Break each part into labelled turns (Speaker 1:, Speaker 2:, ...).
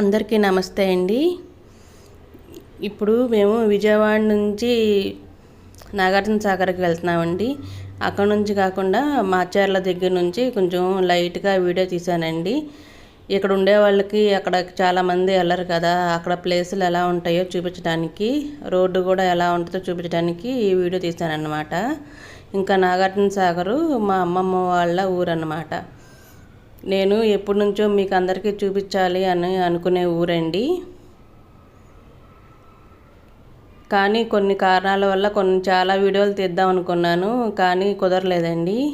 Speaker 1: అందరికీ నమస్తే అండి. ఇప్పుడు మేము విజయవాడ నుంచి నాగార్జున సాగర్కి వెళ్తున్నామండి. అక్కడ నుంచి కాకుండా మాచార్ల దగ్గర నుంచి కొంచెం లైట్గా వీడియో తీశానండి. ఇక్కడ ఉండే వాళ్ళకి అక్కడ చాలామంది వెళ్ళరు కదా అక్కడ ప్లేసులు ఎలా ఉంటాయో చూపించడానికి రోడ్డు కూడా ఎలా ఉంటుందో చూపించడానికి ఈ వీడియో తీశానన్నమాట. ఇంకా నాగార్జున సాగరు మా అమ్మమ్మ వాళ్ళ ఊరన్నమాట. నేను ఎప్పటి నుంచో మీకు అందరికీ చూపించాలి అని అనుకునే ఊరండి. కానీ కొన్ని కారణాల వల్ల కొన్ని చాలా వీడియోలు తీద్దాం అనుకున్నాను కానీ కుదరలేదండి.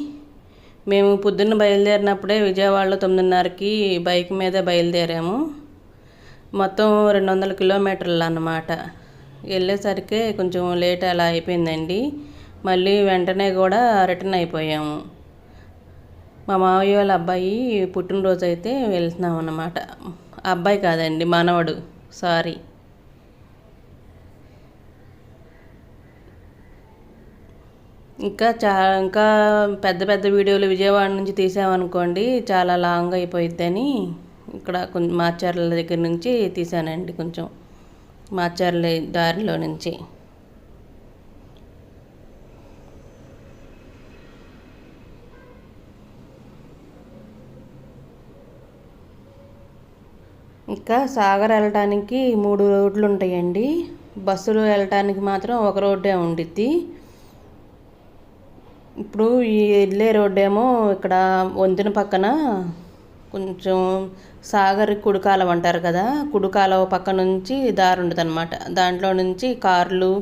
Speaker 1: మేము పొద్దున్న బయలుదేరినప్పుడే విజయవాడలో తొమ్మిదిన్నరకి బైక్ మీద బయలుదేరాము. మొత్తం రెండు వందల కిలోమీటర్లు అన్నమాట. వెళ్ళేసరికి కొంచెం లేట్ అలా అయిపోయిందండి. మళ్ళీ వెంటనే కూడా రిటర్న్ అయిపోయాము. మా మావయ్య వాళ్ళ అబ్బాయి పుట్టినరోజు అయితే వెళ్తున్నాం అన్నమాట అబ్బాయి కాదండి మనవడు. సారీ. ఇంకా చా ఇంకా పెద్ద పెద్ద వీడియోలు విజయవాడ నుంచి తీసామనుకోండి చాలా లాంగ్ అయిపోయిద్దని ఇక్కడ కొంచెం మాచర్ల దగ్గర నుంచి తీసానండి కొంచెం. మాచర్ల దారిలో నుంచి. ఇంకా సాగర్ వెళ్ళటానికి మూడు రోడ్లు ఉంటాయండి. బస్సులు వెళ్ళటానికి మాత్రం ఒక రోడ్డే ఉండిద్ది. ఇప్పుడు ఈ వెళ్ళే రోడ్డేమో ఏమో ఇక్కడ వంతెన పక్కన కొంచెం సాగర్ కుడికాలం అంటారు కదా కుడికాలం పక్క నుంచి దారి ఉంటుంది అనమాట దాంట్లో నుంచి కార్లు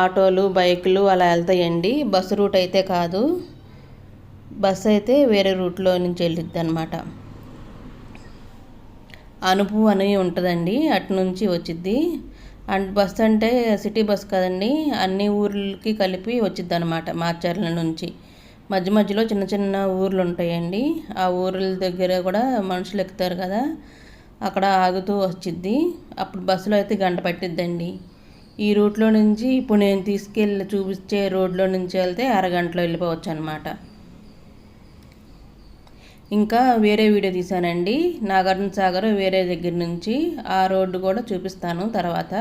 Speaker 1: ఆటోలు బైకులు అలా వెళ్తాయండి. బస్సు రూట్ అయితే కాదు. బస్సు అయితే వేరే రూట్లో నుంచి వెళ్ళిద్ది అనమాట అనుపు అని ఉంటుందండి అటు నుంచి వచ్చిద్ది. అండ్ బస్ అంటే సిటీ బస్ కదండి అన్ని ఊర్లకి కలిపి వచ్చిద్ది అనమాట మార్చర్ల నుంచి. మధ్య మధ్యలో చిన్న చిన్న ఊర్లు ఉంటాయండి. ఆ ఊర్ల దగ్గర కూడా మనుషులు ఎక్కుతారు కదా అక్కడ ఆగుతూ వచ్చిద్ది. అప్పుడు బస్సులో అయితే గంట పట్టిద్దండి. ఈ రూట్లో నుంచి ఇప్పుడు నేను తీసుకెళ్ళి చూపించే రోడ్లో నుంచి వెళ్తే అరగంటలో వెళ్ళిపోవచ్చు అనమాట ఇంకా వేరే వీడియో తీశానండి. నాగార్జున సాగర్ వేరే దగ్గర నుంచి ఆ రోడ్డు కూడా చూపిస్తాను తర్వాత.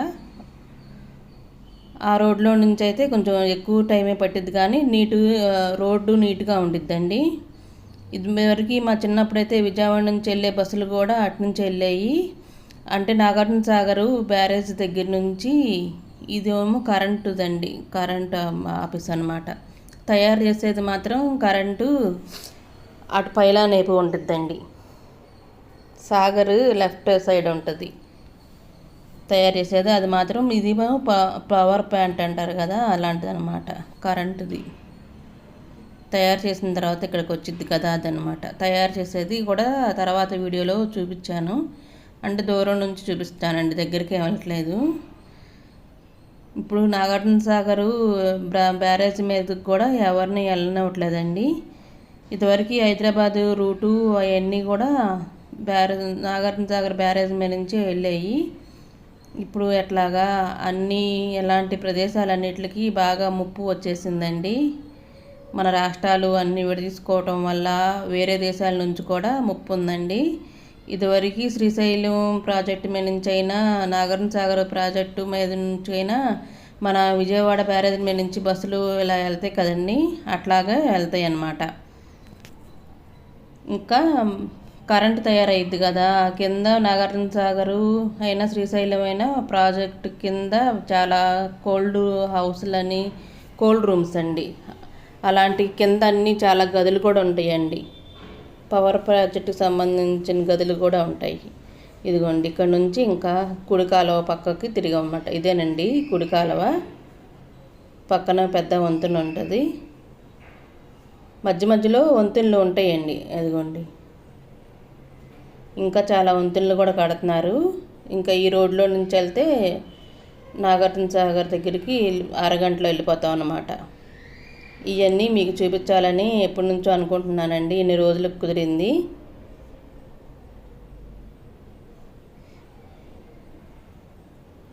Speaker 1: ఆ రోడ్లో నుంచి అయితే కొంచెం ఎక్కువ టైమే పట్టిద్ది కానీ నీటు రోడ్డు నీట్గా ఉండిద్దండి. ఇది వరకు మా చిన్నప్పుడైతే విజయవాడ నుంచి వెళ్ళే బస్సులు కూడా అటు నుంచి వెళ్ళాయి. అంటే నాగార్జున సాగరు బ్యారేజ్ దగ్గర నుంచి ఇదేమో కరెంటుదండి కరెంట్ ఆఫీస్ అనమాట తయారు చేసేది మాత్రం కరెంటు అటు పైలా నేపు ఉంటుందండి సాగర్ లెఫ్ట్ సైడ్ ఉంటుంది. తయారు చేసేది అది మాత్రం ఇది పవర్ ప్యాంట్ అంటారు కదా అలాంటిది అనమాట కరెంటుది. తయారు చేసిన తర్వాత ఇక్కడికి వచ్చింది కదా అదనమాట తయారు చేసేది కూడా తర్వాత వీడియోలో చూపించాను. అంటే దూరం నుంచి చూపిస్తానండి దగ్గరికి వెళ్ళట్లేదు. ఇప్పుడు నాగార్జున సాగరు బ్యారేజ్ మీదకి కూడా ఎవరిని వెళ్ళనివ్వట్లేదండి ఇదివరకు హైదరాబాదు రూటు అవన్నీ కూడా బ్యారేజ్ నాగార్జున సాగర్ బ్యారేజ్ మీద నుంచి వెళ్ళాయి. ఇప్పుడు ఎట్లాగా అన్నీ ఎలాంటి ప్రదేశాలన్నిటికీ బాగా ముప్పు వచ్చేసిందండి. మన రాష్ట్రాలు అన్నీ విడదీసుకోవటం వల్ల వేరే దేశాల నుంచి కూడా ముప్పు ఉందండి. ఇదివరకు శ్రీశైలం ప్రాజెక్టు మీద నుంచి అయినా నాగార్జున సాగర్ ప్రాజెక్టు మీద నుంచి అయినా మన విజయవాడ బ్యారేజ్ మీద నుంచి బస్సులు ఇలా వెళ్తాయి కదండి. అట్లాగా వెళ్తాయి అన్నమాట ఇంకా కరెంట్ తయారైద్ది కదా. కింద నాగార్జున సాగరు అయినా శ్రీశైలం అయినా ప్రాజెక్ట్ కింద చాలా కోల్డ్ హౌస్లని కోల్డ్ రూమ్స్ అండి అలాంటి కింద అన్ని చాలా గదులు కూడా ఉంటాయండి. పవర్ ప్రాజెక్టుకు సంబంధించిన గదులు కూడా ఉంటాయి. ఇదిగోండి ఇక్కడ నుంచి ఇంకా కుడి కాలువ పక్కకి తిరిగన్నమాట ఇదేనండి కుడి కాలువ పక్కన పెద్ద వంతెన ఉంటుంది. మధ్య మధ్యలో వంతెనలు ఉంటాయండి. అదిగోండి. ఇంకా చాలా వంతెనలు కూడా కడుతున్నారు. ఇంకా ఈ రోడ్లో నుంచి వెళ్తే నాగార్జున సాగర్ దగ్గరికి అరగంటలో వెళ్ళిపోతాం అన్నమాట. ఇవన్నీ మీకు చూపించాలని ఎప్పటి నుంచో అనుకుంటున్నానండి. ఇన్ని రోజులకు కుదిరింది.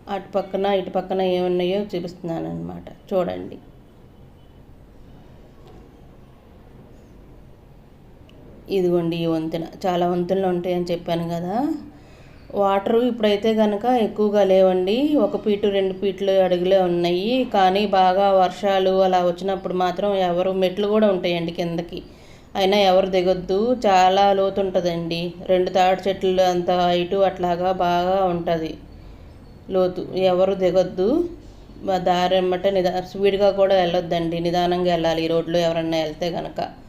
Speaker 1: అటు పక్కన ఇటు పక్కన ఏమున్నాయో చూపిస్తున్నాను అనమాట చూడండి. ఇదిగోండి ఈ వంతెన. చాలా వంతెనలు ఉంటాయని చెప్పాను కదా. వాటర్ ఇప్పుడైతే కనుక ఎక్కువగా లేవండి. ఒక ఫీటు రెండు ఫీట్లు అడుగులే ఉన్నాయి. కానీ బాగా వర్షాలు అలా వచ్చినప్పుడు మాత్రం ఎవరు మెట్లు కూడా ఉంటాయండి కిందకి. అయినా ఎవరు దిగొద్దు. చాలా లోతు ఉంటుందండి రెండు తాటి చెట్లు అంత హైటు అట్లాగా బాగా ఉంటుంది. లోతు ఎవరు దిగొద్దు. మా దారి అమ్మట నిదా స్పీడ్గా కూడా వెళ్ళొద్దండి. నిదానంగా వెళ్ళాలి ఈ రోడ్లో ఎవరన్నా వెళ్తే కనుక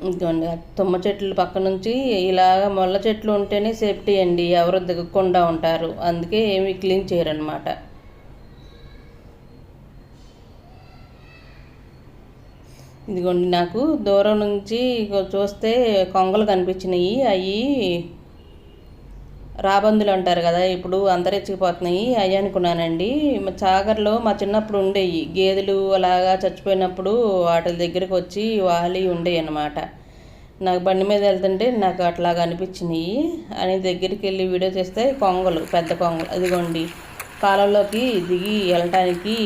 Speaker 1: ఇదిగోండి తుమ్మ చెట్లు పక్క నుంచి ఇలాగ ముళ్ళ చెట్లు ఉంటేనే సేఫ్టీ అండి ఎవరు దిగకుండా ఉంటారు. అందుకే ఏమి క్లీన్ చేయరనమాట ఇదిగోండి నాకు దూరం నుంచి చూస్తే కొంగలు కనిపించినాయి. అవి రాబందులు అంటారు కదా ఇప్పుడు అంతరించిపోతున్నాయి అవి అనుకున్నానండి. మా చాగర్లో మా చిన్నప్పుడు ఉండేవి గేదెలు అలాగా చచ్చిపోయినప్పుడు వాటి దగ్గరికి వచ్చి వాలి ఉండేవి అన్నమాట. నాకు బండి మీద వెళ్తుంటే నాకు అట్లాగా అనిపించినాయి. అని దగ్గరికి వెళ్ళి వీడియో చేస్తే కొంగలు పెద్ద కొంగలు అదిగోండి. కాలంలోకి దిగి వెళ్ళటానికి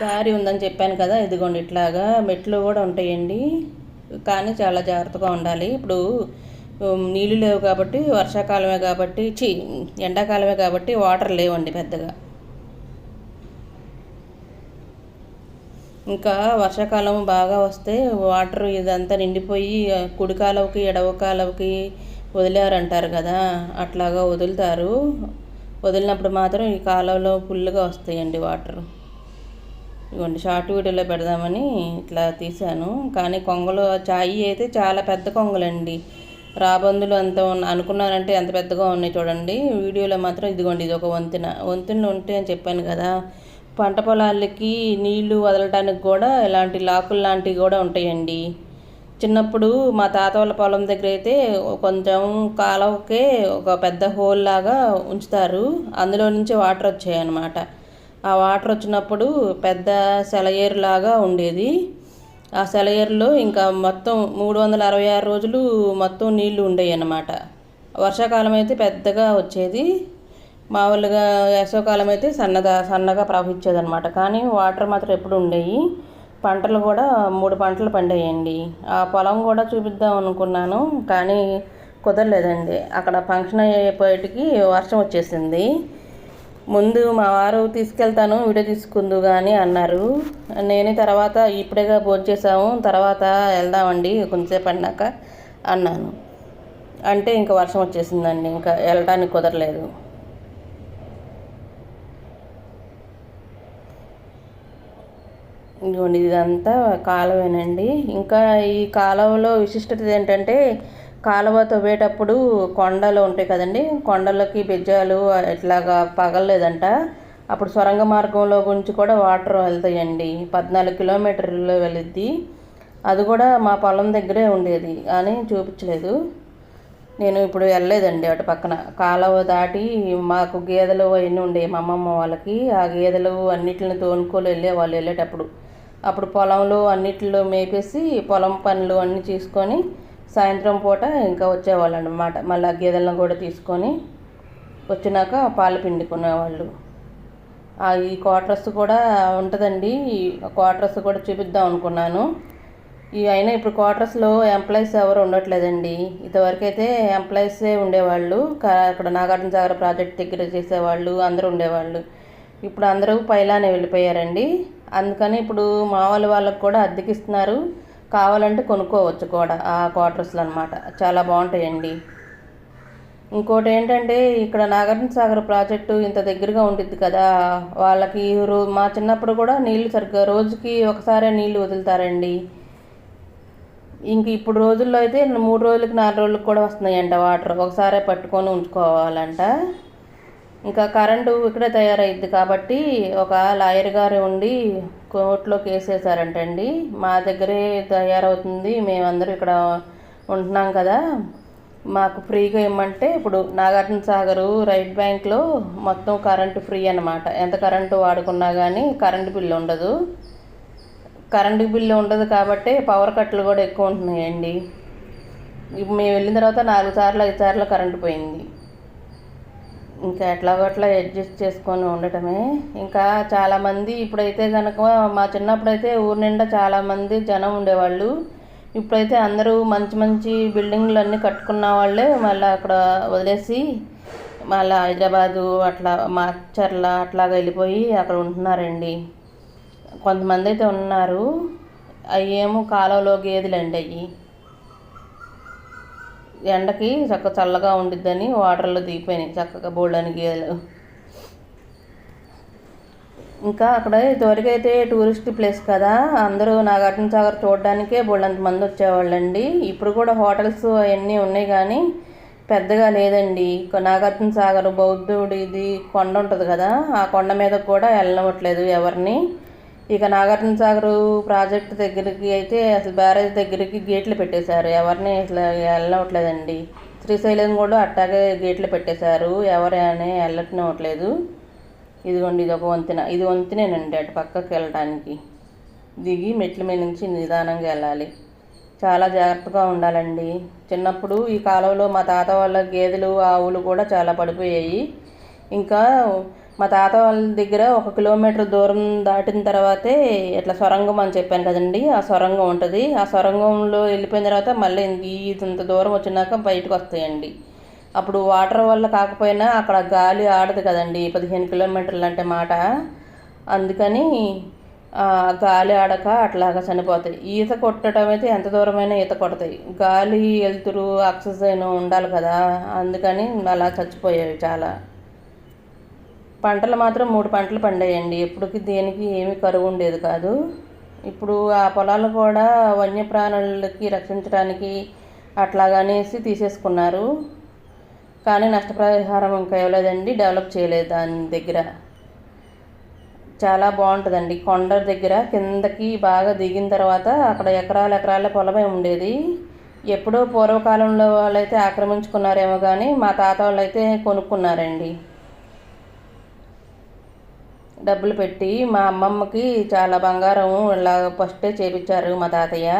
Speaker 1: దారి ఉందని చెప్పాను కదా ఇదిగోండి ఇట్లాగా మెట్లు కూడా ఉంటాయండి. కానీ చాలా జాగ్రత్తగా ఉండాలి. ఇప్పుడు నీళ్ళు లేవు కాబట్టి వర్షాకాలమే కాబట్టి చి ఎండాకాలమే కాబట్టి వాటర్ లేవండి పెద్దగా. ఇంకా వర్షాకాలం బాగా వస్తే వాటర్ ఇదంతా నిండిపోయి ఆ, కుడి కాలువకి ఎడవ కాలువకి వదిలారంటారు కదా అట్లాగా వదులుతారు. వదిలినప్పుడు మాత్రం ఈ కాలువలో ఫుల్గా వస్తాయండి వాటర్. ఇవ్వండి షార్ట్ వీడియోలో పెడదామని ఇట్లా తీశాను. కానీ కొంగలు చాయి అయితే చాలా పెద్ద కొంగలండి. రాబందులు అంత అనుకున్నారంటే ఎంత పెద్దగా ఉన్నాయి చూడండి. వీడియోలో మాత్రం ఇదిగోండి ఇది ఒక వంతెన వంతెన ఉంటే అని చెప్పాను కదా. పంట పొలాలకి నీళ్ళు వదలటానికి కూడా ఇలాంటి లాకులు లాంటివి కూడా ఉంటాయండి. చిన్నప్పుడు మా తాత వాళ్ళ పొలం దగ్గర అయితే కొంచెం కాలవకే ఒక పెద్ద హోల్ లాగా ఉంచుతారు. అందులో నుంచి వాటర్ వచ్చాయన్నమాట. ఆ వాటర్ వచ్చినప్పుడు పెద్ద సెలయేరు లాగా ఉండేది. ఆ సెలయేరులో ఇంకా మొత్తం మూడు వందల అరవై ఆరు రోజులు మొత్తం నీళ్ళు ఉండేవి అన్నమాట వర్షాకాలం అయితే పెద్దగా వచ్చేది. మామూలుగా వేసవకాలం అయితే సన్నగా సన్నగా ప్రవహించేది అనమాట కానీ వాటర్ మాత్రం ఎప్పుడు ఉండేవి పంటలు కూడా మూడు పంటలు పండేయండి. ఆ పొలం కూడా చూపిద్దాం అనుకున్నాను కానీ కుదరలేదండి. అక్కడ ఫంక్షన్ అయ్యేపటికి వర్షం వచ్చేసింది. ముందు మా వారు తీసుకెళ్తాను వీడియో తీసుకుందు కానీ అన్నారు. నేను తర్వాత ఇప్పుడేగా భోజనం చేసాము తర్వాత వెళ్దామండి కొంతసేపు అన్నాక అన్నాను. అంటే ఇంకా వర్షం వచ్చేసిందండి ఇంకా వెళ్ళటానికి కుదరలేదు. ఇదిగోండి ఇదంతా కాలువేనండి. ఇంకా ఈ కాలువలో విశిష్టత ఏంటంటే కాలువ తవ్వేటప్పుడు కొండలు ఉంటాయి కదండి. కొండలకి బెజ్జాలు ఇట్లాగా పగలలేదంట. అప్పుడు సొరంగ మార్గంలో గురించి కూడా వాటర్ వెళ్తాయండి. పద్నాలుగు కిలోమీటర్లు వెళ్ళిద్ది. అది కూడా మా పొలం దగ్గరే ఉండేది అని చూపించలేదు. నేను ఇప్పుడు వెళ్ళలేదండి అటు పక్కన. కాలువ దాటి మాకు గేదెలు అవన్నీ ఉండేవి మా అమ్మమ్మ వాళ్ళకి. ఆ గేదెలు అన్నిటిని తోనుకొని వెళ్ళే వాళ్ళు వెళ్ళేటప్పుడు. అప్పుడు పొలంలో అన్నిటిలో మేపేసి పొలం పనులు అన్నీ చేసుకొని సాయంత్రం పూట ఇంకా వచ్చేవాళ్ళు అనమాట మళ్ళీ గేదెలను కూడా తీసుకొని వచ్చినాక పాలు పిండుకునేవాళ్ళు. ఈ క్వార్టర్స్ కూడా ఉంటుందండి. ఈ క్వార్టర్స్ కూడా చూపిద్దాం అనుకున్నాను. ఈ అయినా ఇప్పుడు క్వార్టర్స్లో ఎంప్లాయీస్ ఎవరు ఉండట్లేదండి. ఇంతవరకు అయితే ఎంప్లాయీసే ఉండేవాళ్ళు. కా- అక్కడ నాగార్జున సాగర్ ప్రాజెక్ట్ దగ్గర చేసేవాళ్ళు అందరూ ఉండేవాళ్ళు. ఇప్పుడు అందరూ పైలానే వెళ్ళిపోయారండి. అందుకని ఇప్పుడు మా వాళ్ళ వాళ్ళకు కూడా అద్దెకిస్తున్నారు. కావాలంటే కొనుక్కోవచ్చు కూడా ఆ క్వార్టర్స్లో అనమాట చాలా బాగుంటాయండి. ఇంకోటి ఏంటంటే ఇక్కడ నాగార్జున సాగర్ ప్రాజెక్టు ఇంత దగ్గరగా ఉండిద్ది కదా వాళ్ళకి రో మా చిన్నప్పుడు కూడా నీళ్ళు సరిగ్గా రోజుకి ఒకసారే నీళ్ళు వదులుతారండి. ఇంక ఇప్పుడు రోజుల్లో అయితే మూడు రోజులకి నాలుగు రోజులకు కూడా వస్తున్నాయంట వాటర్. ఒకసారే పట్టుకొని ఉంచుకోవాలంట. ఇంకా కరెంటు ఇక్కడే తయారైద్ది కాబట్టి ఒక లాయర్ గారు ఉండి కోర్టులో కేసు మా దగ్గరే తయారవుతుంది. మేమందరూ ఇక్కడ ఉంటున్నాం కదా. మాకు ఫ్రీగా ఇమ్మంటే ఇప్పుడు నాగార్జున సాగరు రైట్ బ్యాంక్లో మొత్తం కరెంటు ఫ్రీ అన్నమాట. ఎంత కరెంటు వాడుకున్నా కానీ కరెంటు బిల్లు ఉండదు. కరెంటు బిల్లు ఉండదు కాబట్టి పవర్ కట్లు కూడా ఎక్కువ ఉంటున్నాయండి. ఇప్పుడు మేము వెళ్ళిన తర్వాత నాలుగు సార్లు ఐదు సార్లు కరెంటు పోయింది. ఇంకా ఎట్లాగో అట్లా అడ్జస్ట్ చేసుకొని ఉండటమే. ఇంకా చాలామంది ఇప్పుడైతే కనుక మా చిన్నప్పుడు అయితే ఊరి నిండా చాలామంది జనం ఉండేవాళ్ళు. ఇప్పుడైతే అందరూ మంచి మంచి బిల్డింగ్లు అన్నీ కట్టుకున్న వాళ్ళే మళ్ళీ అక్కడ వదిలేసి మళ్ళీ హైదరాబాదు అట్లా మాచర్ల అట్లాగా వెళ్ళిపోయి అక్కడ ఉంటున్నారండి. కొంతమంది అయితే ఉన్నారు. అవి ఏమో కాలువలో గేదెలండి అవి ఎండకి చక్కగా చల్లగా ఉండిద్దని వాటర్లో దిగిపోయినాయి. చక్కగా బోల్డని గేదెలు ఇంకా అక్కడ ఇదివరకైతే అయితే టూరిస్ట్ ప్లేస్ కదా. అందరూ నాగార్జున సాగర్ చూడడానికే బోళ్ళంత మంది వచ్చేవాళ్ళండి. ఇప్పుడు కూడా హోటల్స్ అవన్నీ ఉన్నాయి కానీ పెద్దగా లేదండి. నాగార్జున సాగర్ బౌద్ధుడిది కొండ ఉంటుంది కదా. ఆ కొండ మీద కూడా వెళ్ళవట్లేదు ఎవరిని. ఇక నాగార్జున సాగర్ ప్రాజెక్ట్ దగ్గరికి అయితే అసలు బ్యారేజ్ దగ్గరికి గేట్లు పెట్టేశారు. ఎవరిని అసలు వెళ్ళవట్లేదండి శ్రీశైలం కూడా అట్టాగే గేట్లు పెట్టేశారు. ఎవరు అని వెళ్ళట్నివ్వట్లేదు ఇదిగోండి ఇది ఒక వంతెన. ఇది వంతెనేనండి అటు పక్కకి వెళ్ళడానికి దిగి మెట్ల మీద నుంచి నిదానంగా వెళ్ళాలి. చాలా జాగ్రత్తగా ఉండాలండి. చిన్నప్పుడు ఈ కాలంలో మా తాత వాళ్ళ గేదెలు ఆవులు కూడా చాలా పడిపోయాయి. ఇంకా మా తాత వాళ్ళ దగ్గర ఒక కిలోమీటర్ దూరం దాటిన తర్వాతే ఇట్లా సొరంగం అని చెప్పాను కదండి. ఆ సొరంగం ఉంటుంది. ఆ సొరంగంలో వెళ్ళిపోయిన తర్వాత మళ్ళీ ఇంత దూరం వచ్చినాక బయటకు వస్తాయండి. అప్పుడు వాటర్ వల్ల కాకపోయినా అక్కడ గాలి ఆడదు కదండి. పదిహేను కిలోమీటర్లు అంటే మాట. అందుకని గాలి ఆడక అట్లాగా చనిపోతాయి. ఈత కొట్టడం అయితే ఎంత దూరమైనా ఈత కొడతాయి. గాలి వెలుతురు ఆక్సిజన్ ఉండాలి కదా. అందుకని అలా చచ్చిపోయాయి చాలా. పంటలు మాత్రం మూడు పంటలు పండాయండి. ఎప్పటికి దేనికి ఏమీ కరువు ఉండేది కాదు. ఇప్పుడు ఆ పొలాలు కూడా వన్యప్రాణులకి రక్షించడానికి అట్లాగనేసి తీసేసుకున్నారు. కానీ నష్టపరిహారం ఇంకా ఇవ్వలేదండి. డెవలప్ చేయలేదు దాని దగ్గర. చాలా బాగుంటుందండి. కొండ దగ్గర కిందకి బాగా దిగిన తర్వాత అక్కడ ఎకరాల ఎకరాల పొలమే ఉండేది. ఎప్పుడో పూర్వకాలంలో వాళ్ళైతే ఆక్రమించుకున్నారేమో కానీ మా తాత వాళ్ళు అయితే కొనుక్కున్నారండి. డబ్బులు పెట్టి మా అమ్మమ్మకి చాలా బంగారం ఇలా ఫస్టే చేపించారు మా తాతయ్య.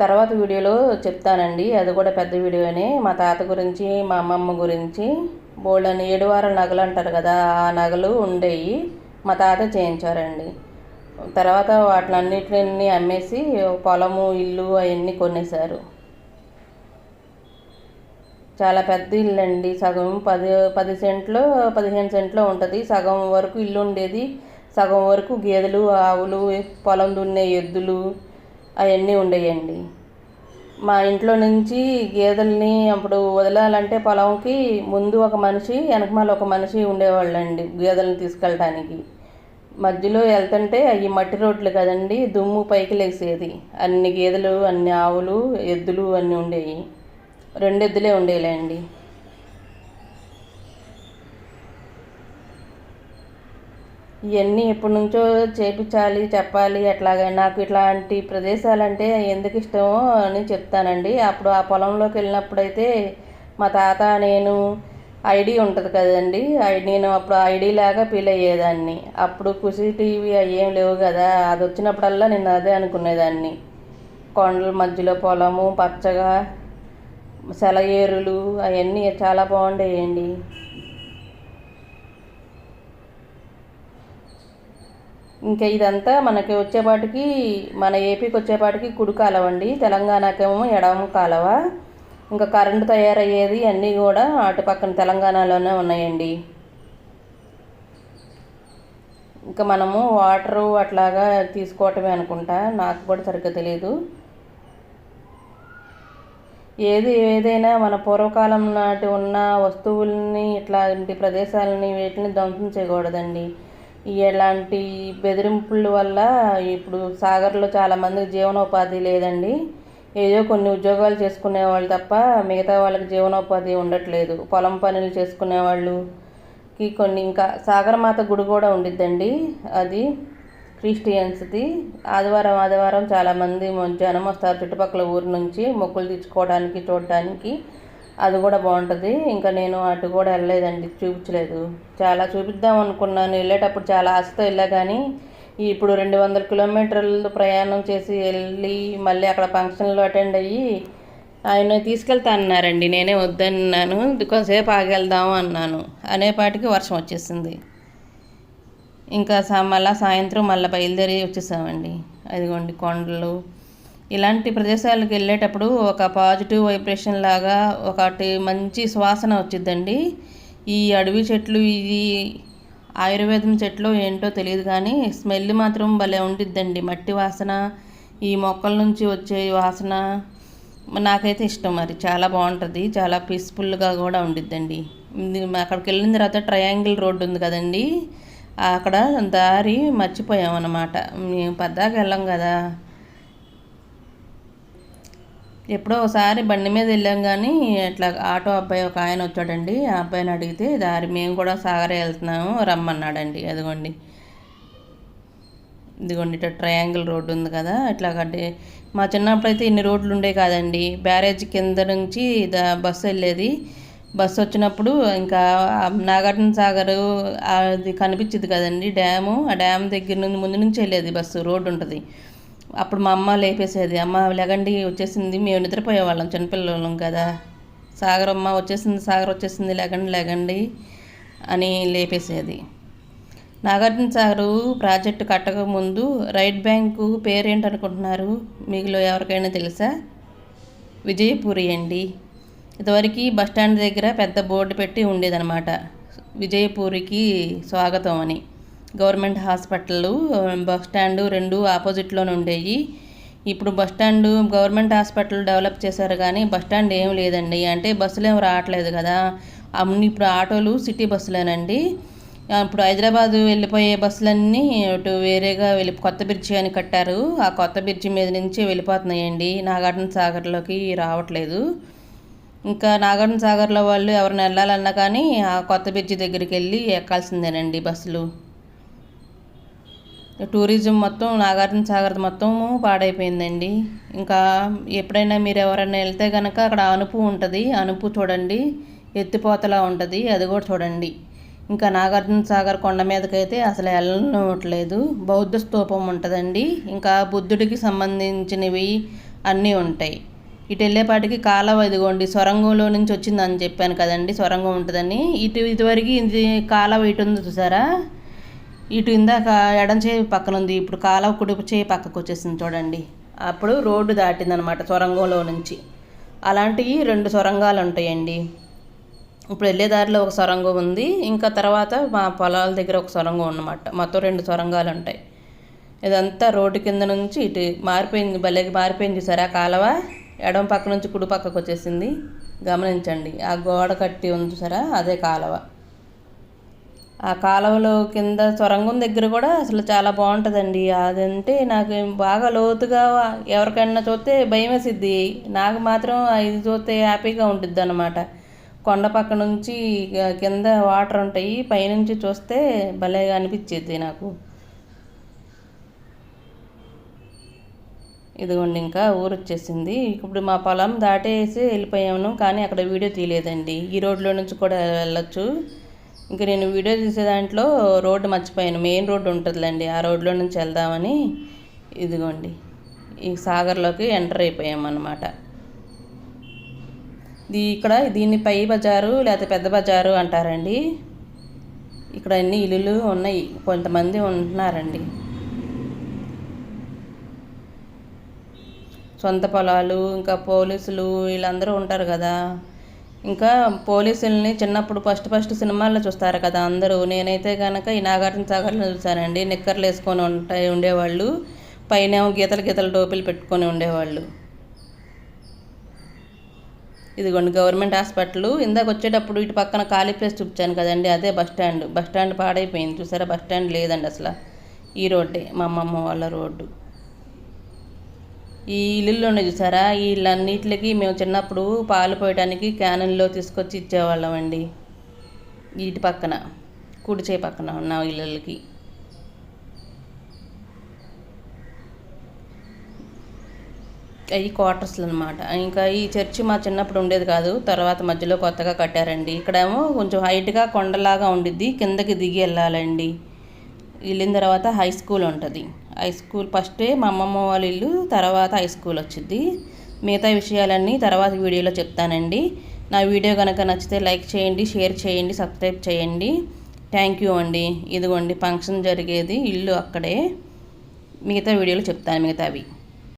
Speaker 1: తర్వాత వీడియోలో చెప్తానండి. అది కూడా పెద్ద వీడియోనే. మా తాత గురించి మా అమ్మమ్మ గురించి. బోళ్ళని ఏడు వారాల నగలు అంటారు కదా ఆ నగలు ఉండేవి మా తాత చేయించారండి. తర్వాత వాటిని వాటిలన్నిటిని అమ్మేసి పొలము ఇల్లు అవన్నీ కొనేశారు. చాలా పెద్ద ఇల్లు అండి సగం పది పది సెంట్లో పదిహేను సెంట్లో ఉంటుంది. సగం వరకు ఇల్లు ఉండేది. సగం వరకు గేదెలు ఆవులు పొలం దున్నే ఎద్దులు అవన్నీ ఉండేయండి. మా ఇంట్లో నుంచి గేదెల్ని అప్పుడు వదలాలంటే పొలంకి ముందు ఒక మనిషి వెనకమాల ఒక మనిషి ఉండేవాళ్ళండి గేదెలను తీసుకెళ్ళటానికి. మధ్యలో వెళ్తుంటే అవి మట్టి రోడ్లు కదండి దుమ్ము పైకి లేసేది. అన్ని గేదెలు అన్ని ఆవులు ఎద్దులు అన్నీ ఉండేవి రెండు ఎద్దులే ఉండేలేండి ఇవన్నీ ఎప్పటి నుంచో చేపించాలి చెప్పాలి అట్లాగా నాకు ఇట్లాంటి ప్రదేశాలంటే ఎందుకు ఇష్టమో అని చెప్తానండి. అప్పుడు ఆ పొలంలోకి వెళ్ళినప్పుడైతే మా తాత నేను ఐడి ఉంటుంది కదండి. నేను అప్పుడు ఐడి లాగా ఫీల్ అయ్యేదాన్ని. అప్పుడు కుసి టీవీ అవి ఏం లేవు కదా అది వచ్చినప్పుడల్లా నేను అదే అనుకునేదాన్ని. కొండల మధ్యలో పొలము పచ్చగా సెలయేరులు అవన్నీ చాలా బాగుండేయండి ఇంకా ఇదంతా మనకి వచ్చేపాటికి మన ఏపీకి వచ్చేపాటికి కుడి కాలవ అండి. తెలంగాణకేమో ఎడమ కాలవ. ఇంకా కరెంటు తయారయ్యేది అన్నీ కూడా అటు పక్కన తెలంగాణలోనే ఉన్నాయండి. ఇంకా మనము వాటరు అట్లాగా తీసుకోవటమే అనుకుంటా. నాకు కూడా సరిగ్గా తెలియదు ఏది ఏదైనా మన పూర్వకాలం నాటి ఉన్న వస్తువుల్ని ఇట్లాంటి ప్రదేశాలని వీటిని ధ్వంసం చేయకూడదండి. ఇలాంటి బెదిరింపుల వల్ల ఇప్పుడు సాగర్లో చాలామందికి జీవనోపాధి లేదండి. ఏదో కొన్ని ఉద్యోగాలు చేసుకునే వాళ్ళు తప్ప మిగతా వాళ్ళకి జీవనోపాధి ఉండట్లేదు. పొలం పనులు చేసుకునే వాళ్ళుకి కొన్ని ఇంకా సాగరమాత గుడి కూడా ఉండిద్దండి. అది క్రిస్టియన్స్ది. ఆదివారం ఆదివారం చాలామంది జనం వస్తారు చుట్టుపక్కల ఊరు నుంచి మొక్కులు తీర్చుకోవడానికి చూడడానికి. అది కూడా బాగుంటుంది. ఇంకా నేను అటు కూడా వెళ్ళలేదండి చూపించలేదు. చాలా చూపిద్దాం అనుకున్నాను. వెళ్ళేటప్పుడు చాలా ఆశతో వెళ్ళా కానీ ఇప్పుడు రెండు వందల కిలోమీటర్లు ప్రయాణం చేసి వెళ్ళి మళ్ళీ అక్కడ ఫంక్షన్లో అటెండ్ అయ్యి ఆయన తీసుకెళ్తా అన్నారండి. నేనే వద్దన్నాను. కొంతసేపు ఆగెళ్దాం అన్నాను. అనేపాటికి వర్షం వచ్చేసింది. ఇంకా మళ్ళీ సాయంత్రం మళ్ళీ బయలుదేరి వచ్చేసామండి. అదిగోండి కొండలు. ఇలాంటి ప్రదేశాలకు వెళ్ళేటప్పుడు ఒక పాజిటివ్ వైబ్రేషన్ లాగా ఒకటి మంచి సువాసన వచ్చిందండి ఈ అడవి చెట్లు ఇది ఆయుర్వేదం చెట్లు ఏంటో తెలియదు కానీ స్మెల్ మాత్రం భలే ఉండిద్దండి. మట్టి వాసన ఈ మొక్కల నుంచి వచ్చే వాసన నాకైతే ఇష్టం మరి. చాలా బాగుంటుంది. చాలా పీస్ఫుల్గా కూడా ఉండిద్దండి. అక్కడికి వెళ్ళిన తర్వాత ట్రయాంగిల్ రోడ్డు ఉంది కదండి. అక్కడ దారి మర్చిపోయాం అన్నమాట మేము పద్దాకి వెళ్ళాం కదా. ఎప్పుడో ఒకసారి బండి మీద వెళ్ళాం కానీ ఇట్లా ఆటో అబ్బాయి ఒక ఆయన వచ్చాడండి. ఆ అబ్బాయిని అడిగితే దారి మేము కూడా సాగరే వెళ్తున్నాము రమ్మన్నాడండి. అదిగోండి. ఇదిగోండి ఇట్లా ట్రయాంగిల్ రోడ్డు ఉంది కదా ఇట్లా కట్టి మా చిన్నప్పుడు అయితే ఇన్ని రోడ్లు ఉండే కాదండి. బ్యారేజ్ కింద నుంచి బస్సు వెళ్ళేది బస్సు వచ్చినప్పుడు ఇంకా నాగార్జున సాగర్ అది కనిపించింది కదండి డ్యాము. ఆ డ్యామ్ దగ్గర నుండి ముందు నుంచి వెళ్ళేది బస్సు రోడ్డు ఉంటుంది. అప్పుడు మా అమ్మ లేపేసేది. అమ్మ లెగండి వచ్చేసింది. మేము నిద్రపోయేవాళ్ళం చిన్నపిల్లలం కదా. సాగర్ అమ్మ వచ్చేసింది సాగర్ వచ్చేసింది లెగండి లెగండి అని లేపేసేది. నాగార్జున సాగర్ ప్రాజెక్టు కట్టక ముందు రైట్ బ్యాంకు పేరేంటనుకుంటున్నారు మీలో ఎవరికైనా తెలుసా? విజయపురి అండి. ఇదివరకు బస్టాండ్ దగ్గర పెద్ద బోర్డు పెట్టి ఉండేదనమాట విజయపూరికి స్వాగతం అని. గవర్నమెంట్ హాస్పిటల్ బస్ స్టాండ్ రెండు ఆపోజిట్లోనే ఉండేవి ఇప్పుడు బస్ గవర్నమెంట్ హాస్పిటల్ డెవలప్ చేశారు కానీ బస్ స్టాండ్ ఏం లేదండి. అంటే బస్సులు ఏం రావట్లేదు కదా. అన్ని ఇప్పుడు ఆటోలు సిటీ బస్సులేనండి. ఇప్పుడు హైదరాబాద్ వెళ్ళిపోయే బస్సులన్నీ ఇటు వేరేగా వెళ్ళి కొత్త బ్రిడ్జి అని కట్టారు. ఆ కొత్త బ్రిడ్జి మీద నుంచి వెళ్ళిపోతున్నాయండి. నాగార్జున సాగర్లోకి రావట్లేదు. ఇంకా నాగార్జున సాగర్లో వాళ్ళు ఎవరిని వెళ్ళాలన్నా కానీ ఆ కొత్త బ్రిడ్జి దగ్గరికి వెళ్ళి ఎక్కాల్సిందేనండి బస్సులు. టూరిజం మొత్తం నాగార్జున సాగర్ మొత్తం పాడైపోయిందండి. ఇంకా ఎప్పుడైనా మీరు ఎవరైనా వెళ్తే కనుక అక్కడ అనుపు ఉంటుంది. అనుపు చూడండి. ఎత్తిపోతలా ఉంటుంది. అది కూడా చూడండి. ఇంకా నాగార్జున సాగర్ కొండ మీదకైతే అసలు వెళ్ళనివ్వట్లేదు బౌద్ధ స్తూపం ఉంటుందండి. ఇంకా బుద్ధుడికి సంబంధించినవి అన్నీ ఉంటాయి. ఇటు వెళ్ళేపాటికి కాలవ ఇదిగోండి సొరంగంలో నుంచి వచ్చిందని చెప్పాను కదండి సొరంగం ఉంటుందని. ఇటు ఇదివరకు ఇది కాలవ ఇటు ఉంది చూసారా? ఇటు ఇందాక ఎడం చేయి పక్కన ఉంది ఇప్పుడు కాలవ కుడుపు చేయి పక్కకు వచ్చేసింది చూడండి. అప్పుడు రోడ్డు దాటిందనమాట సొరంగంలో నుంచి. అలాంటివి రెండు సొరంగాలు ఉంటాయండి. ఇప్పుడు వెళ్ళే దారిలో ఒక సొరంగం ఉంది ఇంకా తర్వాత మా పొలాల దగ్గర ఒక సొరంగం ఉన్నమాట. మొత్తం రెండు సొరంగాలు ఉంటాయి. ఇదంతా రోడ్డు కింద నుంచి ఇటు మారిపోయింది భలే మారిపోయింది చూసారా కాలవ? ఎడమ పక్క నుంచి కుడి పక్కకు వచ్చేసింది. గమనించండి ఆ గోడ కట్టి ఉంది సరే అదే కాలువ. ఆ కాలువలో కింద సొరంగం దగ్గర కూడా అసలు చాలా బాగుంటుందండి. అదంటే నాకు బాగా లోతుగా ఎవరికైనా చూస్తే భయం వేసిద్ది నాకు మాత్రం ఇది చూస్తే హ్యాపీగా ఉంటుంది అనమాట కొండ పక్క నుంచి కింద వాటర్ ఉంటాయి. పైనుంచి చూస్తే భలేగా అనిపించేది నాకు. ఇదిగోండి ఇంకా ఊరు వచ్చేసింది ఇప్పుడు మా పొలం దాటేసి వెళ్ళిపోయాము కానీ అక్కడ వీడియో తీయలేదండి. ఈ రోడ్లో నుంచి కూడా వెళ్ళొచ్చు. ఇంకా నేను వీడియో తీసే దాంట్లో రోడ్డు మర్చిపోయాను. మెయిన్ రోడ్డు ఉంటుందిలేండి. ఆ రోడ్లో నుంచి వెళ్దామని ఇదిగోండి. ఈ సాగర్లోకి ఎంటర్ అయిపోయామన్నమాట. ఇక్కడ దీన్ని పై బజారు లేకపోతే పెద్ద బజారు అంటారండి. ఇక్కడ అన్ని ఇల్లులు ఉన్నాయి. కొంతమంది ఉంటున్నారండి. సొంత పొలాలు ఇంకా పోలీసులు వీళ్ళందరూ ఉంటారు కదా. ఇంకా పోలీసుల్ని చిన్నప్పుడు ఫస్ట్ ఫస్ట్ సినిమాల్లో చూస్తారు కదా అందరూ. నేనైతే కనుక ఈ నాగార్జున సాగర్లో చూశానండి. నిక్కర్లు వేసుకొని ఉంటాయి ఉండేవాళ్ళు. పైన గీతలు గీతలు టోపీలు పెట్టుకొని ఉండేవాళ్ళు. ఇదిగోండి గవర్నమెంట్ హాస్పిటల్. ఇందాక వచ్చేటప్పుడు ఇటు పక్కన ఖాళీ ప్లేస్ చూపించాను కదండి. అదే బస్ స్టాండ్. బస్ స్టాండ్ పాడైపోయింది. చూసారా? బస్ స్టాండ్ లేదండి అసలు. ఈ రోడ్డే మా అమ్మమ్మ వాళ్ళ రోడ్డు. ఈ ఇల్లుల్లో ఉన్నాయి చూసారా? ఈ ఇళ్ళన్నిటికి మేము చిన్నప్పుడు పాలు పోయడానికి క్యానుల్లో తీసుకొచ్చి ఇచ్చేవాళ్ళం అండి వీటి పక్కన కుడిచే పక్కన ఉన్న ఇళ్ళకి. అవి క్వార్టర్స్లు అనమాట ఇంకా ఈ చర్చి మా చిన్నప్పుడు ఉండేది కాదు. తర్వాత మధ్యలో కొత్తగా కట్టారండి. ఇక్కడేమో కొంచెం హైట్గా కొండలాగా ఉండిద్ది. కిందకి దిగి వెళ్ళాలండి. వెళ్ళిన తర్వాత హై స్కూల్ ఉంటుంది. హై స్కూల్ ఫస్టే మా అమ్మమ్మ వాళ్ళ ఇల్లు తర్వాత హై స్కూల్ వచ్చింది మిగతా విషయాలన్నీ తర్వాత వీడియోలో చెప్తానండి. నా వీడియో కనుక నచ్చితే లైక్ చేయండి షేర్ చేయండి సబ్స్క్రైబ్ చేయండి. థ్యాంక్ యూ అండి. ఇదిగోండి ఫంక్షన్ జరిగేది ఇల్లు అక్కడే. మిగతా వీడియోలో చెప్తాను మిగతావి.